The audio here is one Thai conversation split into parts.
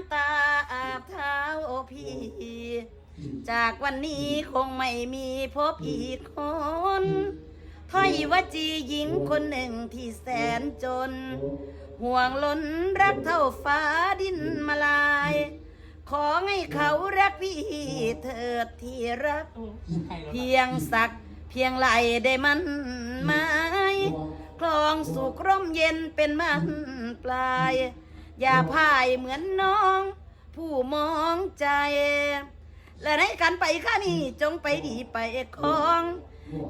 ำตาอาบเท้าพี่ จากวันนี้คงไม่มีพบอีกคนถ้อยวจีหญิงคนหนึ่งที่แสนจน ห่วงล้นรักเท่าฟ้าดินมาลาย ขอให้เขารักพี่เถิดที่รัก เพียงสักเพียงไหลได้มันไม้คลองสุขร่มเย็นเป็นมันปลาย อย่าพ่ายเหมือนน้อง ผู้มองใจ และให้กันไปข้านี่จงไปดีไปคอง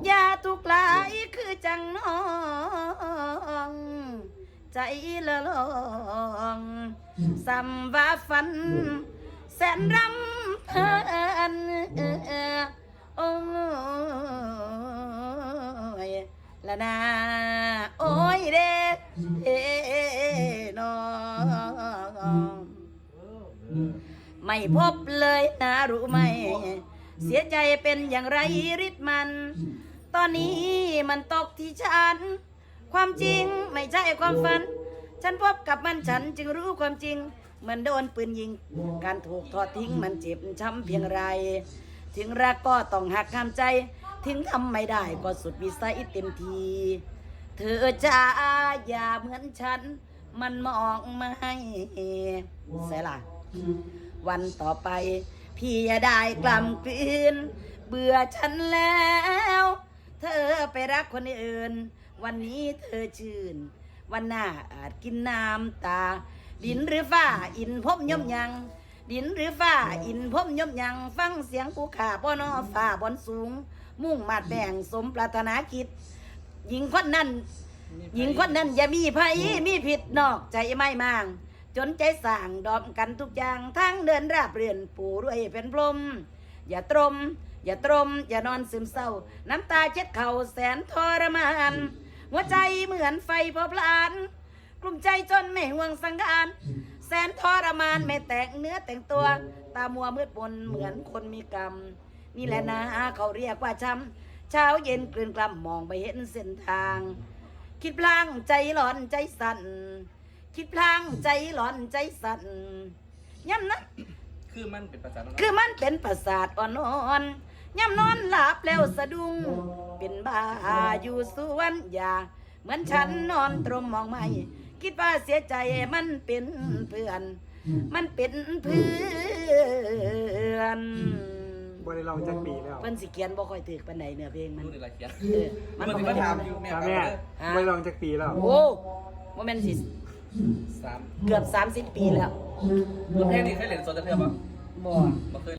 อย่าทุกข์หลายคือจังน้อง ใจละลองสัมว่าฝัน แสนรำเพลินโอ้ยละนาโอ้ยเด้ ไม่พบเลยนะรู้ไหม เสียใจเป็นอย่างไรริดมัน ตอนนี้มันตกที่ฉัน ความจริงไม่ใช่ความฝัน ฉันพบกับมันฉันจึงรู้ความจริง เหมือนโดนปืนยิง การถูกทอดทิ้งมันเจ็บช้ำเพียงไร ถึงรักก็ต้องหักห้ามใจ ถึงทำไม่ได้ก็สุดวิสัยเต็มทีเธอจะอย่าเหมือนฉัน มันมองไม่เสียล่ะ วันต่อไป พี่อย่าได้กล่ำกลืน เบื่อฉันแล้ว เธอไปรักคนอื่น วันนี้เธอชื่น วันหน้าอาจกินน้ำตา ดินหรือฟ้าอินพบย่อมยัง ดินหรือฟ้าอินพบย่อมยัง ฟังเสียงภูขาพ่อนอฟ้าบอนสูง มุ่งมาดแบ่งสมปรารถนาคิด หญิงคนนั้นหญิงคนนั้นอย่ามีภัยมีผิดนอกใจไม่มาง จนใจสั่งดอมกันทุกอย่างทั้งเดินราบเรือนปูด้วยเป็นพรม อย่าตรม อย่าตรม อย่านอนซึมเศร้า น้ำตาเช็ดเข่าแสนทรมาน หัวใจเหมือนไฟเผาพลาน กลุ่มใจจนไม่ห่วงสังขารแสนทรมานไม่แต่งเนื้อแต่งตัว ตามัวมืดมนเหมือนคนมีกรรม นี่แหละนะเขาเรียกว่าช้ำเช้าเย็นกลืนกล่ำมองไปเห็นเส้นทาง คิดพลางใจหลอนใจสั่น คิดพลางใจหลอนใจสั่นย้ำนะคือมันเป็นภาษาคือมันเป็นประสาทอ่อนๆย่ำนอนหลับแล้วสะดุ้งเป็นบ้าอยู่สวนยาเหมือนฉันนอนตรงมองไม่ คิดว่าเสียใจมันเป็นเพื่อน มันเป็นเพื่อนบ่ได้ลองจักปีแล้วเพิ่นสิเขียนบ่ค่อยถึกปานใดเนื้อเพลงมันรู้ในรายเขียนเออมัมันนบ่ถึงค่อมายถามถามอยู่แม่ครับแม่แม่ฮะบ่ได้ลองจักปีแล้วโอ้บ่แม่นสิ สามเกือบ 30 ปีแล้วแล้วเพลงนี้เคยเล่นโซนจะเทือบปะบ่บ่เคย